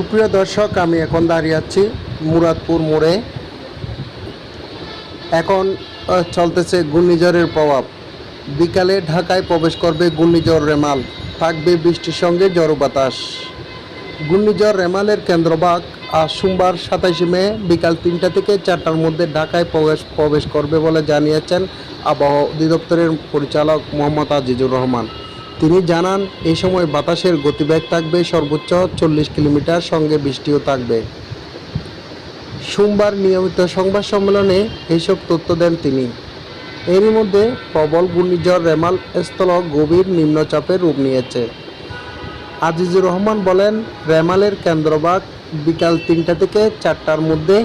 সুপ্রিয় দর্শক, আমি এখন দাঁড়িয়ে আছি মুরাদপুর মোড়ে। এখন চলতেছে ঘূর্ণিঝড়ের প্রভাব। বিকালে ঢাকায় প্রবেশ করবে ঘূর্ণিঝড় রেমাল। থাকবে বৃষ্টির সঙ্গে জড়ো বাতাস। ঘূর্ণিঝড় রেমালের কেন্দ্রভাগ আজ সোমবার সাতাশে মে বিকাল তিনটা থেকে চারটার মধ্যে ঢাকায় প্রবেশ প্রবেশ করবে বলে জানিয়েছেন আবহাওয়া অধিদপ্তরের পরিচালক মোহাম্মদ আজিজুর রহমান। তিনি জানান এই সময় বাতাসের গতিবেগ থাকবে সর্বোচ্চ চল্লিশ কিলোমিটার, সঙ্গে বৃষ্টিও থাকবে। সোমবার নিয়মিত সংবাদ সম্মেলনে এইসব তথ্য দেন তিনি। এরই মধ্যে প্রবল ঘূর্ণিঝড় রেমাল স্থল গভীর নিম্নচাপের রূপ নিয়েছে। আজিজুর রহমান বলেন, রেমালের কেন্দ্রভাগ বিকাল তিনটা থেকে চারটার মধ্যে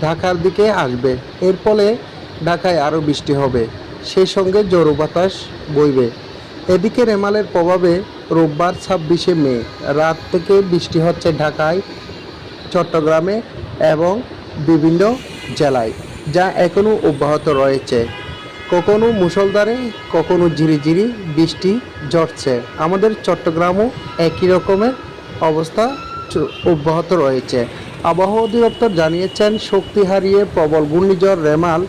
ঢাকার দিকে আসবে। এর ফলে ঢাকায় আরও বৃষ্টি হবে। সেই সঙ্গে জোরো বাতাস বইবে। এদিকে রেমালের প্রভাবে রোববার ছাব্বিশে মে রাত থেকে বৃষ্টি হচ্ছে ঢাকায়, চট্টগ্রামে এবং বিভিন্ন জেলায়, যা এখনও অব্যাহত রয়েছে। কখনো মুষলধারে, কখনো ঝিরিঝিরি বৃষ্টি ঝরছে। আমাদের চট্টগ্রামও একই রকমের অবস্থা অব্যাহত রয়েছে। আবহাওয়া অধিদপ্তর জানিয়েছেন, শক্তি হারিয়ে প্রবল ঘূর্ণিঝড় রেমাল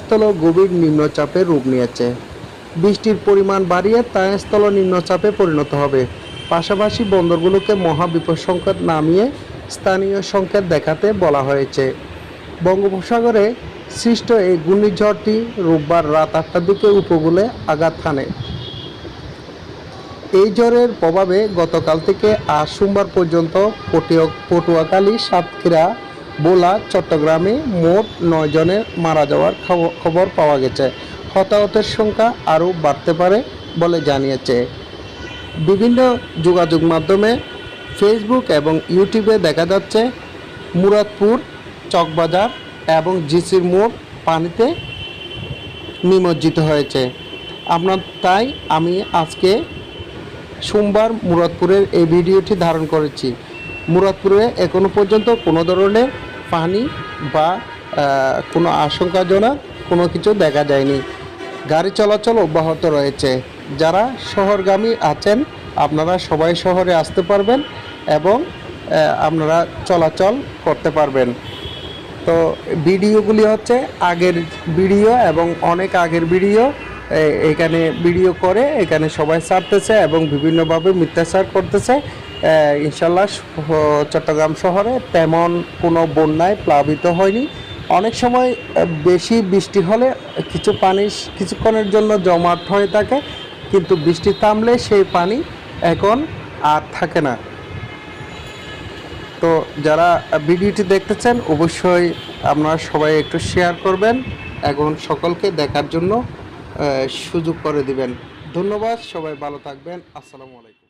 স্থল গভীর নিম্নচাপের রূপ নিয়েছে। বৃষ্টির পরিমাণ বাড়িয়ে তা স্থল নিম্নচাপে পরিণত হবে। পাশাপাশি বন্দরগুলোকে মহাবিপদ সংকেত নামিয়ে স্থানীয় সংকেত দেখাতে বলা হয়েছে। বঙ্গোপসাগরে সৃষ্ট এই ঘূর্ণিঝড়টি রোববার রাত আটটার দিকে উপকূলে আঘাত হানে। এই ঝড়ের প্রভাবে গতকাল থেকে আজ সোমবার পর্যন্ত পটিয়- পটুয়াখালী, সাতক্ষীরা, বোলা, চট্টগ্রামে মোট নয় জনের মারা যাওয়ার খব- খবর পাওয়া গেছে। হতাহতের সংখ্যা আরও বাড়তে পারে বলে জানিয়েছে। বিভিন্ন যোগাযোগ মাধ্যমে ফেসবুক এবং ইউটিউবে দেখা যাচ্ছে, মুরাদপুর, চকবাজার এবং জিসির মোড় পানিতে নিমজ্জিত হয়েছে। আপনার তাই আমি আজকে সোমবার মুরাদপুরের এই ভিডিওটি ধারণ করেছি। মুরাদপুরে এখনও পর্যন্ত কোনো ধরনের পানি বা কোনো আশঙ্কাজনক কোনো কিছু দেখা যায়নি। গাড়ি চলাচল অব্যাহত রয়েছে। যারা শহরগামী আছেন, আপনারা সবাই শহরে আসতে পারবেন এবং আপনারা চলাচল করতে পারবেন। তো ভিডিওগুলি হচ্ছে আগের ভিডিও এবং অনেক আগের ভিডিও। এখানে ভিডিও করে এখানে সবাই ছাড়তেছে এবং বিভিন্নভাবে মিথ্যাচার করতেছে। ইনশাল্লাহ চট্টগ্রাম শহরে তেমন কোনো বন্যায় প্লাবিত হয়নি। অনেক সময় বেশি বৃষ্টি হলে কিছু পানি কিছুক্ষণের জন্য জমাট হয়ে থাকে, কিন্তু বৃষ্টি থামলে সেই পানি এখন আর থাকে না। তো যারা ভিডিওটি দেখতেছেন, অবশ্যই আপনারা সবাই একটু শেয়ার করবেন। এখন সকলকে দেখার জন্য সুযোগ করে দিবেন। ধন্যবাদ, সবাই ভালো থাকবেন। আসসালামু আলাইকুম।